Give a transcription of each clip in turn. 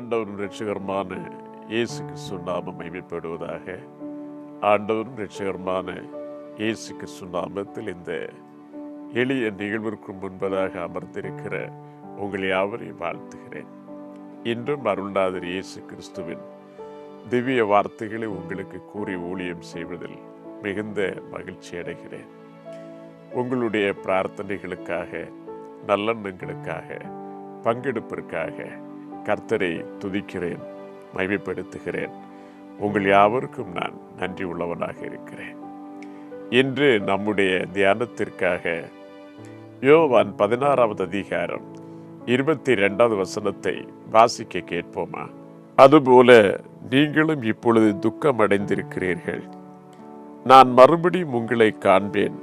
ஆண்டவரும் ரட்சகருமான இயேசு கிறிஸ்து நாமம் மகிமைப்படுவதாக. ஆண்டவரும் ரட்சகருமான இயேசு கிறிஸ்து நாமத்தில் இந்த எளிய நிகழ்விற்கு முன்பதாக அமர்ந்திருக்கிற உங்களை யாவரையும் வாழ்த்துகிறேன். இன்றும் அருள்நாதர் இயேசு கிறிஸ்துவின் திவ்ய வார்த்தைகளை உங்களுக்கு கூறி ஊழியம் செய்வதில் மிகுந்த மகிழ்ச்சி அடைகிறேன். உங்களுடைய பிரார்த்தனைகளுக்காக நல்லெண்ணங்களுக்காக பங்கெடுப்பிற்காக கர்த்தரை துதிக்கிறேன் மகிமைப்படுத்துகிறேன். உங்கள் யாவருக்கும் நான் நன்றி உள்ளவனாக இருக்கிறேன். இன்று நம்முடைய தியானத்திற்காக யோவான் பதினாறாவது அதிகாரம் இருபத்தி ரெண்டாவது வசனத்தை வாசிக்க கேட்போமா? அதுபோல நீங்களும் இப்பொழுது துக்கம் அடைந்திருக்கிறீர்கள் நான் மறுபடியும் உங்களை காண்பேன்.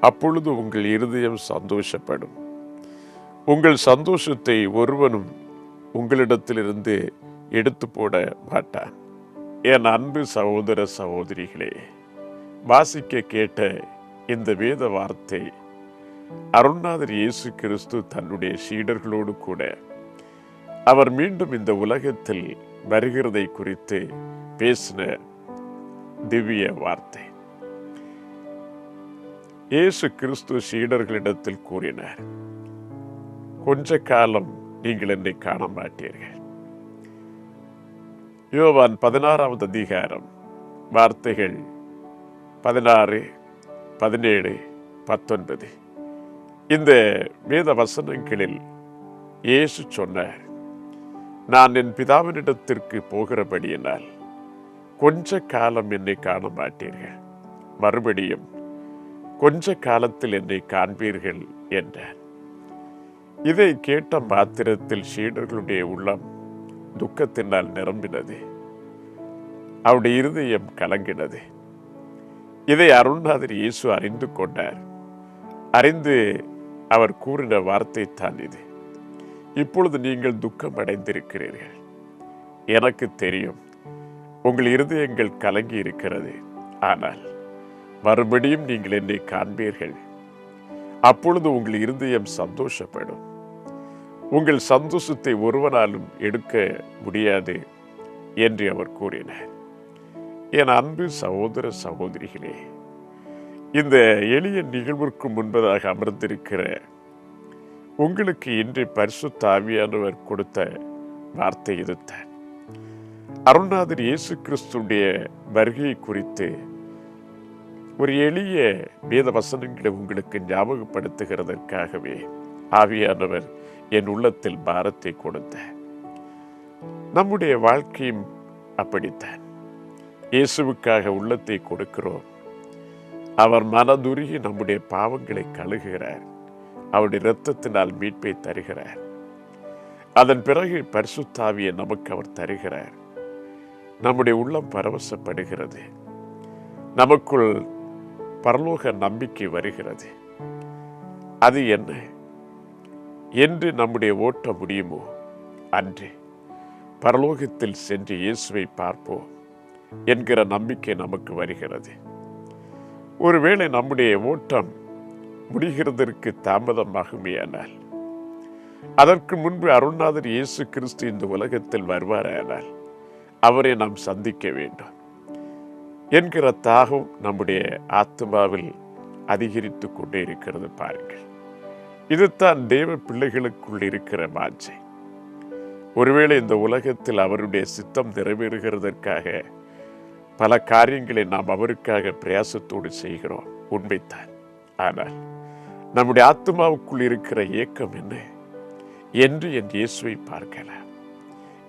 அப்பொழுது உங்கள் இருதயம் சந்தோஷப்படும். உங்கள் சந்தோஷத்தை ஒருவனும் உங்களிடத்திலிருந்து எடுத்து போட மாட்டான் என் அன்பு சகோதர சகோதரிகளே வாசிக்க கேட்ட இந்த வேத வார்த்தை அருணாதர் இயேசு கிறிஸ்து தன்னுடைய சீடர்களோடு கூட அவர் மீண்டும் இந்த உலகத்தில் வருகிறதை குறித்து பேசின திவ்ய வார்த்தை. இயேசு கிறிஸ்து சீடர்களிடத்தில் கூறினார் கொஞ்ச காலம் நீங்கள் என்னை காண மாட்டீர்கள். யோவான் பதினாறாவது அதிகாரம் வார்த்தைகள் பதினாறு பதினேழு பத்தொன்பது. இந்த வேத வசனங்களில் இயேசு சொன்னார் நான் என் பிதாவினிடத்திற்கு போகிறபடியினால் கொஞ்ச காலம் என்னை காண மாட்டீர்கள். மறுபடியும் கொஞ்ச காலத்தில் என்னை காண்பீர்கள் என்றார். இதை கேட்ட மாத்திரத்தில் சீடர்களுடைய உள்ளம் துக்கத்தினால் நிரம்பினது. அவருடைய இருதயம் கலங்கினது. இதை அருள்நாதர் இயேசு அறிந்து கொண்டார். அறிந்து அவர் கூறின வார்த்தை தான் இது. இப்பொழுது நீங்கள் துக்கம் அடைந்திருக்கிறீர்கள். எனக்கு தெரியும் உங்கள் இருதயங்கள் கலங்கி இருக்கிறது. ஆனால் மறுபடியும் நீங்கள் என்னை காண்பீர்கள். அப்பொழுது உங்கள் இருதயம் சந்தோஷப்படும். உங்கள் சந்தோஷத்தை ஒருவனாலும் எடுக்க முடியாது என்று அவர் கூறினார். என் அன்பு சகோதர சகோதரிகளே இந்த எளிய நிகழ்விற்கு முன்பதாக அமர்ந்திருக்கிற உங்களுக்கு இன்று பரிசுத்த ஆவியானவர் கொடுத்த வார்த்தை இதுதான். அருணாதர் இயேசு கிறிஸ்துடைய வருகை குறித்து ஒரு எளிய வேத வசனங்களை உங்களுக்கு ஞாபகப்படுத்துகிறதற்காகவே ஆவியானவர் என் உள்ளத்தில் பாரத்தை கொடுத்த நம்முடைய வாழ்க்கையும் அப்படித்தான். இயேசுவுக்காக உள்ளத்தை கொடுக்கிறோம். அவர் மனதுருகி நம்முடைய பாவங்களை கழுகிறார் அவருடைய இரத்தத்தினால் மீட்பை தருகிறார். அதன் பிறகு பரிசுத்தாவியை நமக்கு அவர் தருகிறார். நம்முடைய உள்ளம் பரவசப்படுகிறது. நமக்குள் பரலோக நம்பிக்கை வருகிறது. அது என்ன? என்று நம்முடைய ஓட்ட முடியுமோ? அன்று. பரலோகத்தில் சென்று இயேசுவை பார்ப்போம் என்கிற நம்பிக்கை நமக்கு வருகிறது. ஒருவேளை நம்முடைய ஓட்டம் முடிகிறதற்கு தாமதமாகுமேயானால் அதற்கு முன்பு அருள்நாதர் இயேசு கிறிஸ்து இந்த உலகத்தில் வருவாரானால் அவரை நாம் சந்திக்க வேண்டும் என்கிற தாகம் நம்முடைய ஆத்மாவில் அதிகரித்து கொண்டே இருக்கிறது பாருங்கள். இதுதான் தேவ பிள்ளைகளுக்குள் இருக்கிற வாஞ்சை ஒருவேளை இந்த உலகத்தில் அவருடைய சித்தம் நிறைவேறுகிறதற்காக பல காரியங்களை நாம் அவருக்காக பிரயாசத்தோடு செய்கிறோம். உண்மைத்தான் ஆனால் நம்முடைய ஆத்மாவுக்குள் இருக்கிற ஏக்கம் என்ன? என்று என் இயேசுவை பார்க்கலாம்.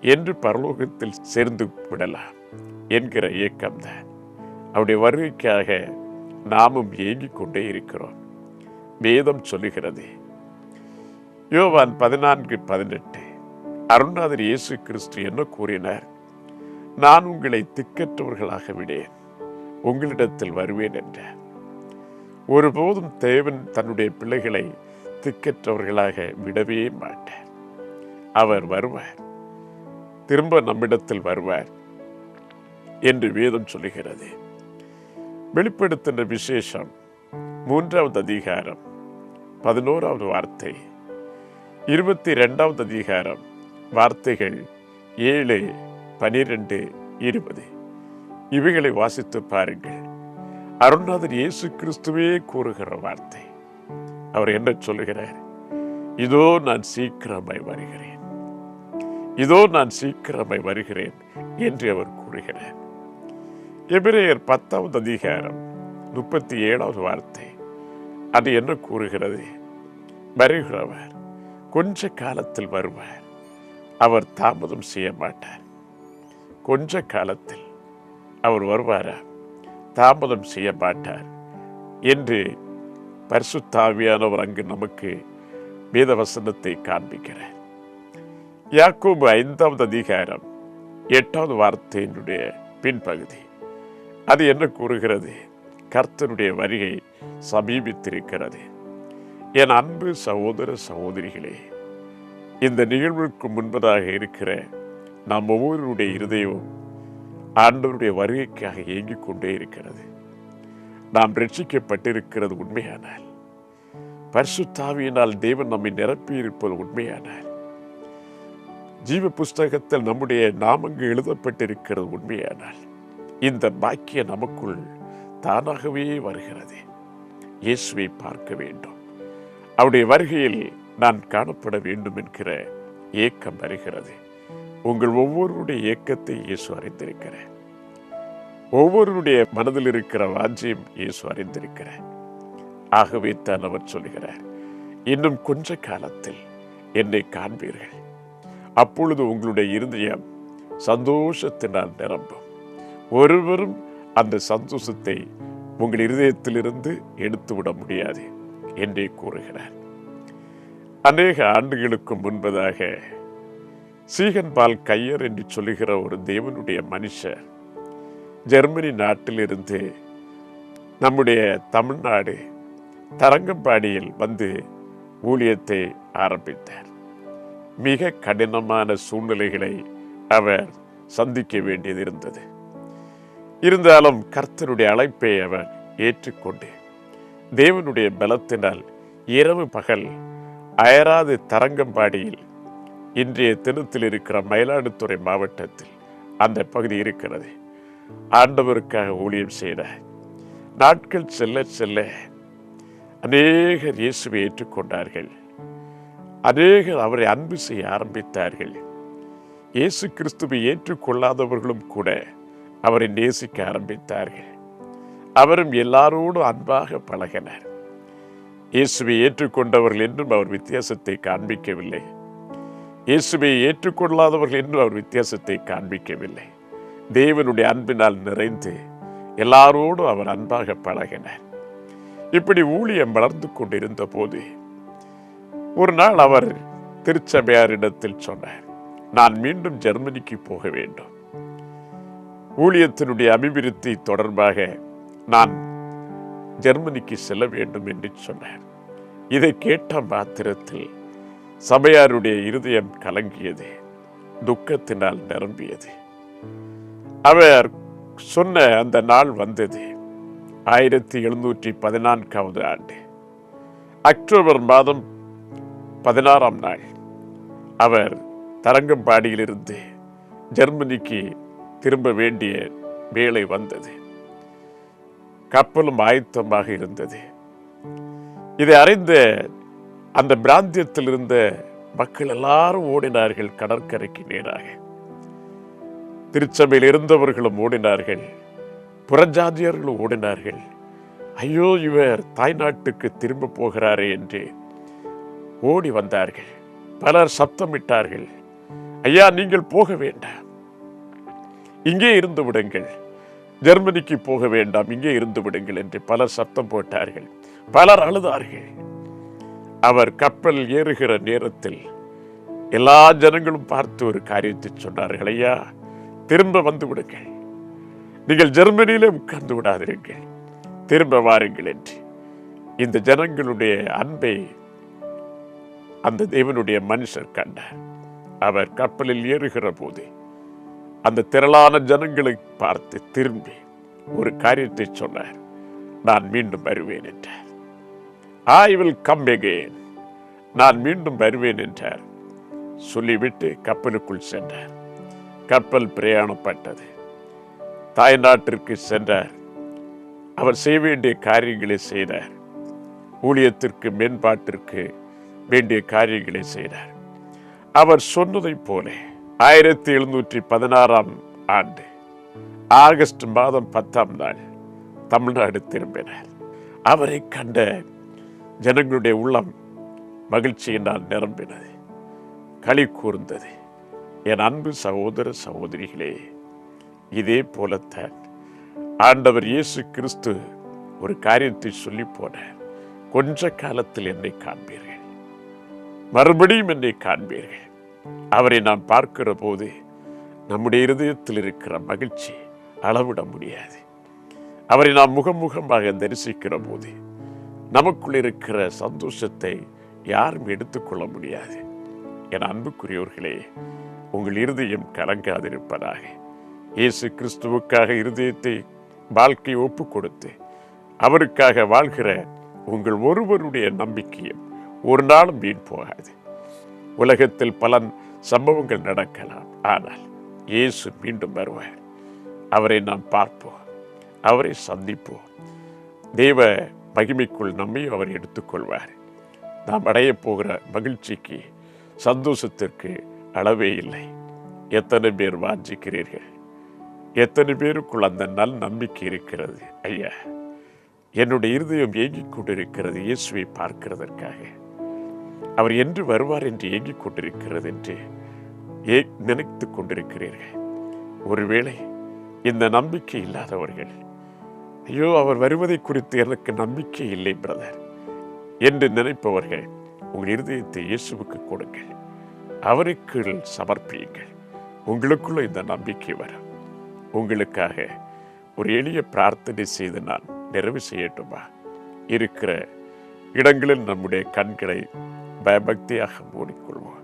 என்று பரலோகத்தில் சேர்ந்து விடலாம் என்கிற ஏக்கம்தான். அவருடைய வருகைக்காக நாமும் ஏங்கிக் கொண்டே இருக்கிறோம். வேதம் சொல்லுகிறது யோவான் பதினான்கு பதினெட்டு. அருணாதர் இயேசு கிறிஸ்து என்ன கூறினார்? நான் உங்களை திக்கற்றவர்களாக விடேன். உங்களிடத்தில் வருவேன் என்றார். ஒருபோதும் தேவன் தன்னுடைய பிள்ளைகளை திக்கற்றவர்களாக விடவே மாட்டார். அவர் வருவார். திரும்ப நம்மிடத்தில் வருவார் என்று வேதம் சொல்லுகிறது. வெளிப்படுத்தின விசேஷம் மூன்றாவது அதிகாரம் பதினோராவது வார்த்தை. இருபத்தி ரெண்டாவது அதிகாரம் வார்த்தைகள் ஏழு பனிரெண்டு இருபது. இவைகளை வாசித்து பாருங்கள். அருணாதர் இயேசு கிறிஸ்துவே கூறுகிற வார்த்தை. அவர் என்ன சொல்லுகிறார்? இதோ நான் சீக்கிரமாய் வருகிறேன். இதோ நான் சீக்கிரமாய் வருகிறேன் என்று அவர் கூறுகிறார். எபிரேயர் பத்தாவது அதிகாரம் முப்பத்தி ஏழாவது வார்த்தை. அது என்ன கூறுகிறது? வருகிறவர். கொஞ்ச காலத்தில் வருவார். அவர் தாமதம் செய்ய மாட்டார். கொஞ்ச காலத்தில் அவர் வருவாரா? தாமதம் செய்ய மாட்டார். என்று பரிசுத்தாவியானவர் அங்கு நமக்கு வேதவசனத்தை காண்பிக்கிறார். யாக்கோபு ஐந்தாவது அதிகாரம் எட்டாவது வார்த்தையினுடைய பின்பகுதி. அது என்ன கூறுகிறது? கர்த்தனுடைய வருகை சமீபித்திருக்கிறது. என் அன்பு சகோதர சகோதரிகளே இந்த நிகழ்வுக்கு முன்பதாக இருக்கிற நாம் ஒவ்வொருடைய இருதயமும் ஆண்டவருடைய வருகைக்காக இயங்கிக் கொண்டே இருக்கிறது. நாம் ரட்சிக்கப்பட்டிருக்கிறது உண்மையானால் பரிசுத்தாவியினால் தேவன் நம்மை நிரப்பியிருப்பது உண்மையானால் ஜீவ புஸ்தகத்தில் நம்முடைய நாமங்கள் எழுதப்பட்டிருக்கிறது உண்மையானால் இந்த பாக்கிய நமக்குள் தானாகவே வருகிறது. இயேசுவை பார்க்க வேண்டும். அவருடைய வருகையில் நான் காணப்பட வேண்டும் என்கிற ஏக்கம் வருகிறது. உங்கள் ஒவ்வொருடைய ஏக்கத்தை இயேசு அறிந்திருக்கிறேன் ஒவ்வொருடைய மனதில் இருக்கிற வாஞ்சியம் இயேசு அறிந்திருக்கிறேன் ஆகவே தான் அவர் சொல்கிறார் இன்னும் கொஞ்ச காலத்தில் என்னை காண்பீர்கள். அப்பொழுது உங்களுடைய இருதயம் சந்தோஷத்தினால் நிரம்பும். ஒருவரும் அந்த சந்தோஷத்தை உங்கள் இருதயத்திலிருந்து எடுத்துவிட முடியாது. என்றே கூறுகிறார். அநேக ஆண்டுகளுக்கு முன்பதாக சீகன்பால் கையர் என்று சொல்லுகிற ஒரு தேவனுடைய மனுஷர் ஜெர்மனி நாட்டிலிருந்து நம்முடைய தமிழ்நாடு தரங்கம்பாடியில் வந்து ஊழியத்தை ஆரம்பித்தார். மிக கடினமான சூழ்நிலைகளை அவர் சந்திக்க வேண்டியது இருந்தது. இருந்தாலும் கர்த்தருடைய அழைப்பை அவர் ஏற்றுக்கொண்டு தேவனுடைய பலத்தினால் இரவு பகல் அயராது தரங்கம்பாடியில் இன்றைய தினத்தில் இருக்கிற மயிலாடுதுறை மாவட்டத்தில் அந்த பகுதி இருக்கிறது. ஆண்டவருக்காக ஊழியம் செய்த நாட்கள் செல்ல செல்ல அநேகர் இயேசுவை ஏற்றுக்கொண்டார்கள். அநேகர் அவரை அன்பு செய்ய ஆரம்பித்தார்கள். இயேசு கிறிஸ்துவை ஏற்றுக்கொள்ளாதவர்களும் கூட அவரை நேசிக்க ஆரம்பித்தார்கள். அவரும் எல்லாரோடும் அன்பாக பழகினார். இயேசுவை ஏற்றுக்கொண்டவர்கள் என்றும் அவர் வித்தியாசத்தை காண்பிக்கவில்லை. இயேசுவை ஏற்றுக்கொள்ளாதவர்கள் என்றும் அவர் வித்தியாசத்தை காண்பிக்கவில்லை. தேவனுடைய அன்பினால் நிறைந்து எல்லாரோடும் அவர் அன்பாக பழகினார். இப்படி ஊழியம் வளர்ந்து கொண்டிருந்த போது ஒரு நாள் அவர் திருச்சபையாரிடத்தில் சொன்னார் நான் மீண்டும் ஜெர்மனிக்கு போக வேண்டும். ஊழியத்தினுடைய அபிவிருத்தி தொடர்பாக நான் ஜெர்மனிக்கு செல்ல வேண்டும் என்று சொன்னார். இதை கேட்ட மாத்திரத்தில் சபையாருடைய இருதயம் கலங்கியது துக்கத்தினால் நிரம்பியது. அவர் சொன்ன அந்த நாள் வந்தது ஆயிரத்தி எழுநூற்றி பதினான்காவது ஆண்டு. அக்டோபர் மாதம் பதினாறாம் நாள். அவர் தரங்கம்பாடியிலிருந்து ஜெர்மனிக்கு திரும்ப வேண்டிய வேலை வந்தது. கப்பலும் ஆயத்தமாக இருந்தது. இதை அறிந்த அந்த பிராந்தியத்தில் இருந்த மக்கள் எல்லாரும் ஓடினார்கள் கடற்கரைக்கு நேராக. திருச்சபையில் இருந்தவர்களும் ஓடினார்கள். புறஜாதியர்களும் ஓடினார்கள். ஐயோ இவர் தாய்நாட்டுக்கு திரும்ப போகிறாரே என்று ஓடி வந்தார்கள். பலர் சப்தமிட்டார்கள் ஐயா நீங்கள் போக வேண்டாம். இங்கே இருந்து விடுங்கள். ஜெர்மனிக்கு போக வேண்டாம் இங்கே இருந்து விடுங்கள் என்று பலர் சத்தம் போட்டார்கள். பலர் அழுதார்கள். அவர் கப்பல் ஏறுகிற நேரத்தில் எல்லா ஜனங்களும் பார்த்து ஒரு காரியத்தை சொன்னார்கள் ஐயா திரும்ப வந்து விடுங்கள். நீங்கள் ஜெர்மனியிலே உட்கார்ந்து விடாதிருங்கள். திரும்ப வாருங்கள் என்று. இந்த ஜனங்களுடைய அன்பை அந்த தேவனுடைய மனுஷர் கண்டார். அவர் கப்பலில் ஏறுகிற போது அந்த திரளான ஜனங்களை பார்த்து திரும்பி ஒரு காரியத்தை சொன்னார். நான் மீண்டும் வருவேன் என்றார். I will come again. நான் மீண்டும் வருவேன் என்றார். சொல்லிவிட்டு கப்பலுக்குள் சென்றார். கப்பல் பிரயாணப்பட்டது. தாய் நாட்டிற்கு சென்றார். அவர் செய்ய வேண்டிய காரியங்களை செய்தார். ஊழியத்திற்கு மேம்பாட்டிற்கு வேண்டிய காரியங்களை செய்தார். அவர் சொன்னதைப் போல ஆயிரத்தி எழுநூற்றி பதினாறாம் ஆண்டு. ஆகஸ்ட் மாதம் பத்தாம் நாள் தமிழ்நாடு திரும்பினார். அவரை கண்ட ஜனங்களுடைய உள்ளம் மகிழ்ச்சியினால் நிரம்பினது. களி கூர்ந்தது. என் அன்பு சகோதர சகோதரிகளே இதே போலத்தான் ஆண்டவர் இயேசு கிறிஸ்து ஒரு காரியத்தை சொல்லி போனார் கொஞ்ச காலத்தில் என்னை காண்பீர்கள். மறுபடியும் என்னை காண்பீர்கள். அவரை நாம் பார்க்கிற போது நம்முடைய இருதயத்தில் இருக்கிற மகிழ்ச்சி அளவிட முடியாது. அவரை நாம் முகமுகமாக தரிசிக்கிற போது நமக்குள் இருக்கிற சந்தோஷத்தை யாரும் எடுத்துக்கொள்ள முடியாது. என் அன்புக்குரியவர்களே உங்கள் இருதயம் கலங்காதிருப்பதாக இயேசு கிறிஸ்துவுக்காக இருதயத்தை வாழ்க்கை ஒப்பு கொடுத்து அவருக்காக வாழ்கிற உங்கள் ஒருவருடைய நம்பிக்கையும் ஒரு நாளும் வீண் போகாது. உலகத்தில் பல சம்பவங்கள் நடக்கலாம். ஆனால் இயேசு மீண்டும் வருவார். அவரை நாம் பார்ப்போம். அவரை சந்திப்போம். தேவ மகிமைக்குள் நம்மையும் அவர் எடுத்துக்கொள்வார். நாம் அடையப் போகிற மகிழ்ச்சிக்கு சந்தோஷத்திற்கு அளவே இல்லை. எத்தனை பேர் வாஞ்சிக்கிறீர்கள்? எத்தனை பேருக்குள் அந்த நல் நம்பிக்கை இருக்கிறது? ஐயா என்னுடைய இருதயம் ஏங்கிக் கொண்டிருக்கிறது இயேசுவை பார்க்கிறதற்காக. அவர் என்று வருவார் என்று ஏங்கிக் கொண்டிருக்கிறது என்று ஏ நினைத்து கொண்டிருக்கிறீர்கள். ஒருவேளை இந்த நம்பிக்கை இல்லாதவர்கள் ஐயோ அவர் வருவதை குறித்து எனக்கு நம்பிக்கை இல்லை பிரதர் என்று நினைப்பவர்கள் உங்கள் இருதயத்தை இயேசுவுக்கு கொடுங்கள். அவருக்கு சமர்ப்பியுங்கள். உங்களுக்குள்ள இந்த நம்பிக்கை வரும். உங்களுக்காக ஒரு எளிய பிரார்த்தனை செய்து நான் நிறைவு செய்யட்டுமா? இருக்கிற இடங்களில் நம்முடைய கண்களை பயபக்தியாக மூடிக்கொள்வோம்.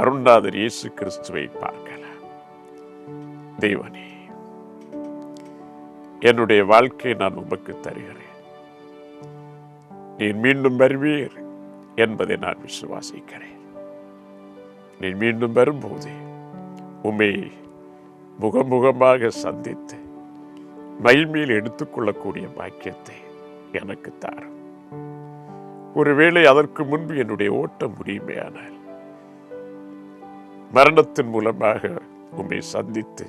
அருணாதர் இயேசு கிறிஸ்துவை பார்க்கலாம் தெய்வனே என்னுடைய வாழ்க்கையை நான் உமக்கு தருகிறேன். நீ மீண்டும் வருவீர் என்பதை நான் விசுவாசிக்கிறேன். நீ மீண்டும் வரும்போது உம்மை முகமுகமாக சந்தித்து மயில்மேல் எடுத்துக்கொள்ளக்கூடிய பாக்கியத்தை எனக்கு தாரும். ஒருவேளை அதற்கு முன்பு என்னுடைய ஓட்டம் முடியுமையானால் மரணத்தின் மூலமாக உம்மை சந்தித்து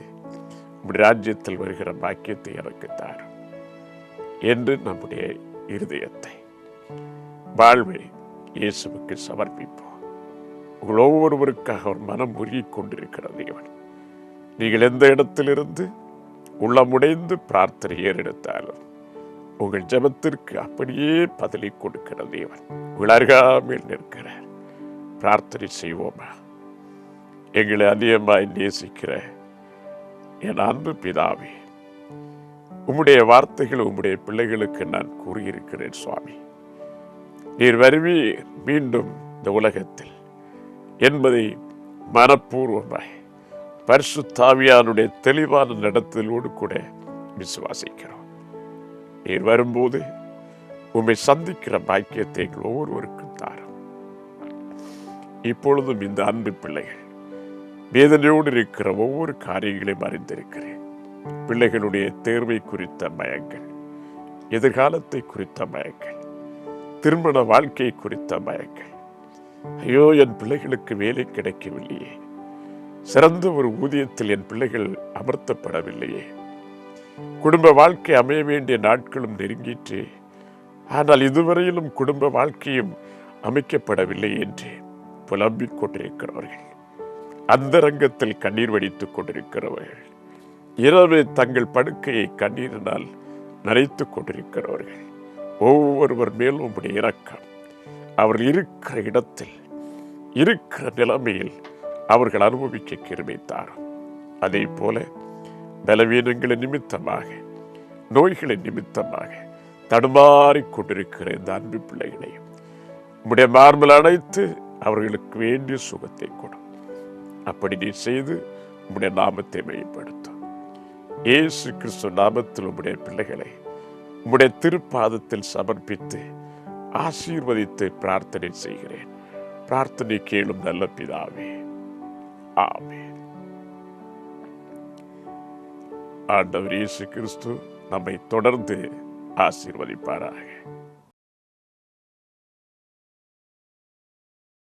உடைய ராஜ்யத்தில் வருகிற பாக்கியத்தை எனக்கு தாரும் என்று நம்முடைய இருதயத்தை வாழ்வை இயேசுவுக்கு சமர்ப்பிப்போம். உங்கள் ஒவ்வொருவருக்காக அவர் மனம் உருகிக் கொண்டிருக்கிறது இவன் நீங்கள் எந்த இடத்திலிருந்து உள்ளமுடைந்து பிரார்த்தனை ஏறெடுத்தாலும் உங்கள் ஜெபத்திற்கு அப்படியே பதிலை கொடுக்கிற தேவன். உங்கள் அருகாமையில் நிற்கிறார். பிரார்த்தனை செய்வோமா? எங்களை அதிகமாய் நேசிக்கிற என் அன்பு பிதாவே உம்முடைய வார்த்தைகள் உம்முடைய பிள்ளைகளுக்கு நான் கூறியிருக்கிறேன் சுவாமி. நீர் வருவீர் மீண்டும் இந்த உலகத்தில். என்பதை மனப்பூர்வமாய் பரிசுத்தாவியானுடைய தெளிவான நடத்தலோடு கூட விசுவாசிக்கிறோம். நீர் வரும்போது உண்மை சந்திக்கிற பாக்கியத்தை ஒவ்வொருவருக்கும் தாரும். இப்பொழுதும் இந்த அன்பு பிள்ளைகள் வேதனையோடு இருக்கிற ஒவ்வொரு காரியங்களையும் அறிந்திருக்கிறேன். பிள்ளைகளுடைய தேர்வை குறித்த மயங்கள் எதிர்காலத்தை குறித்த மயங்கள் திருமண வாழ்க்கை குறித்த மயங்கள் ஐயோ என் பிள்ளைகளுக்கு வேலை கிடைக்கவில்லையே. சிறந்த ஒரு ஊதியத்தில் என் பிள்ளைகள் அமர்த்தப்படவில்லையே. குடும்ப வாழ்க்கை அமைய வேண்டிய நாட்களும் நெருங்கிற்று. ஆனால் இதுவரையிலும் குடும்ப வாழ்க்கையும் அமைக்கப்படவில்லை என்று புலம்பிக் கொண்டிருக்கிறவர்கள். அந்தரங்கத்தில் கண்ணீர் வடித்துக் கொண்டிருக்கிறவர்கள். இரவு தங்கள் படுக்கையை கண்ணீரினால் நரைத்துக் கொண்டிருக்கிறவர்கள். ஒவ்வொருவர் மேலும் உடைய இரக்கம். அவர் இருக்கிற இடத்தில் இருக்கிற நிலைமையில் அவர்கள் அனுபவிக்க கிருமித்தார் அதே போல பலவீனங்களின் நிமித்தமாக நோய்களின் நிமித்தமாக தடுமாறிக் கொண்டிருக்கிற இந்த அன்பு பிள்ளைகளையும் உம்முடைய மார்பில் அணைத்து அவர்களுக்கு வேண்டிய சுகத்தை கொடும் அப்படி நீ செய்து உம்முடைய நாமத்தை மேம்படுத்தும் ஏசு கிறிஸ்து நாமத்தில் உம்முடைய பிள்ளைகளை உம்முடைய திருப்பாதத்தில் சமர்ப்பித்து ஆசீர்வதித்து பிரார்த்தனை செய்கிறேன். பிரார்த்தனை கேளும் நல்ல பிதாவே. ஆமே ஆண்டவர் இயேசு கிறிஸ்து நம்மை தொடர்ந்து ஆசீர்வதிப்பாராக.